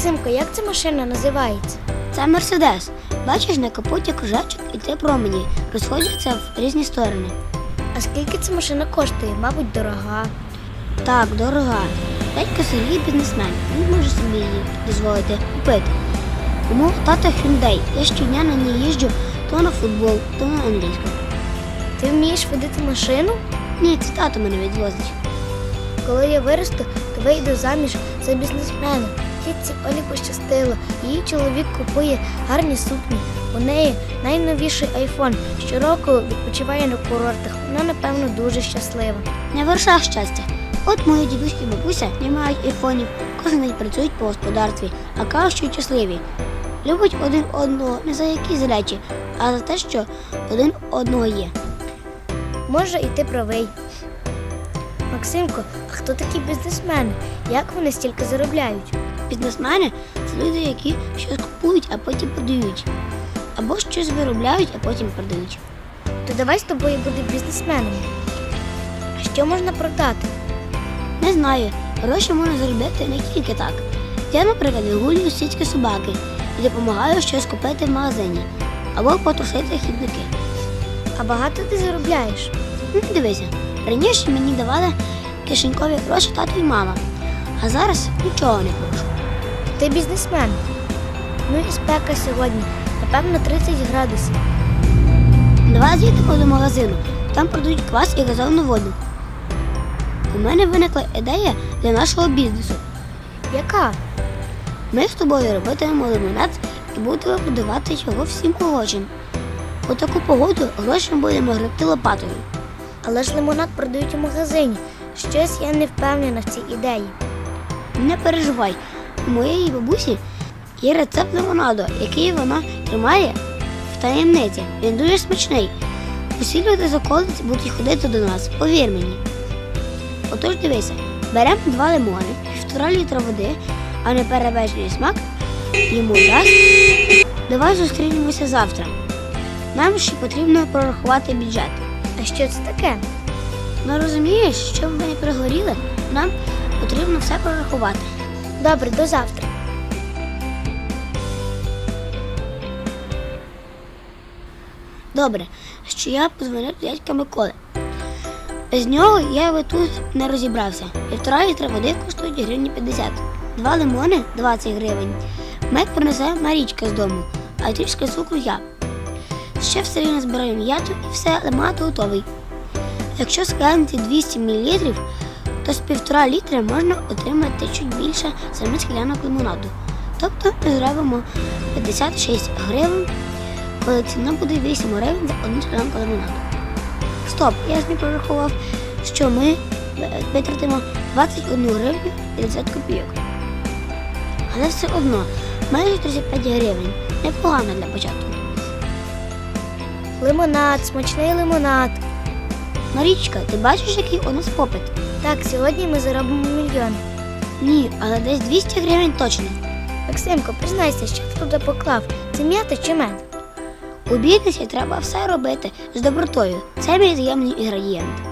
Максимко, як ця машина називається? Це Мерседес. Бачиш, на капоті кружечок і три промені розходяться в різні сторони. А скільки ця машина коштує? Мабуть, дорога. Так, дорога. Дядько Сергій бізнесмен. Він може собі її дозволити купити. У мого тата Hyundai. Я щодня на ній їжджу то на футбол, то на англійську. Ти вмієш водити машину? Ні, це тато мене відвозить. Коли я виросту, то вийду заміж за бізнесмена. Тітці Олі пощастило. Її чоловік купує гарні сукні. У неї найновіший айфон. Щороку відпочиває на курортах. Вона, напевно, дуже щаслива. Не вершах щастя. От мої дідусь і бабуся не мають айфонів, кожен день працюють по господарстві, а кажуть, що щасливі. Любить один одного не за якісь речі, а за те, що один одного є. Може, і ти правий. Максимко, а хто такі бізнесмени? Як вони стільки заробляють? Бізнесмени це люди, які щось купують, а потім продають. Або щось виробляють, а потім продають. То давай з тобою бути бізнесменами. А що можна продати? Не знаю, гроші можна заробляти не тільки так. Я, наприклад, вигулюю сільські собаки і допомагаю щось купити в магазині або потушити хідники. А багато ти заробляєш? Ну, дивися, раніше мені давали кишенькові гроші тато і мама, а зараз нічого не прошу. Ти бізнесмен. Ну і спека сьогодні, напевно, 30 градусів. Давай звідти до магазину, там продають квас і газовану воду. У мене виникла ідея для нашого бізнесу. Яка? Ми з тобою робитимемо лимонад і будемо продавати його всім охочим. У таку погоду гроші будемо гребти лопатою. Але ж лимонад продають у магазині. Щось я не впевнена в цій ідеї. Не переживай, моєї бабусі є рецепт лимонаду, який вона тримає в таємниці. Він дуже смачний. Усі люди з околиць будуть ходити до нас, повір мені. Отож дивися, беремо два лимони, півтора літра води, а не перебежний смак йому дасть. Давай зустрінемося завтра. Нам ще потрібно прорахувати бюджет. А що це таке? Ну розумієш, щоб ми не пригоріли, нам потрібно все прорахувати. Добре, до завтра. Добре, що я позвонив до дядька Миколи. Без нього я би тут не розібрався. Півтора літра води коштують гривні 50. Два лимони 20 гривень. Мед принесе Марічка з дому, а трішки цукру я. Ще в селі назбираю м'яту і все, лимонад готовий. Якщо склянути 200 мл, то з півтора літра можна отримати чуть більше 7 склянок лимонаду. Тобто ми зробимо 56 гривень коли ціна буде 8 гривень за одну склянку лимонаду. Стоп, я ж не прорахував, що ми витратимо 21 гривню 50 копійок. Але все одно, майже 35 гривень. Непогано для початку. Лимонад, смачний лимонад. Марічка, ти бачиш, який у нас попит? Так, сьогодні ми заробимо мільйон. Ні, але десь 200 гривень точно. Максимко, признайся, що ти туди поклав? Це м'ята чи мед? У бізнесі треба все робити з добротою. Це мій таємний інгредієнт.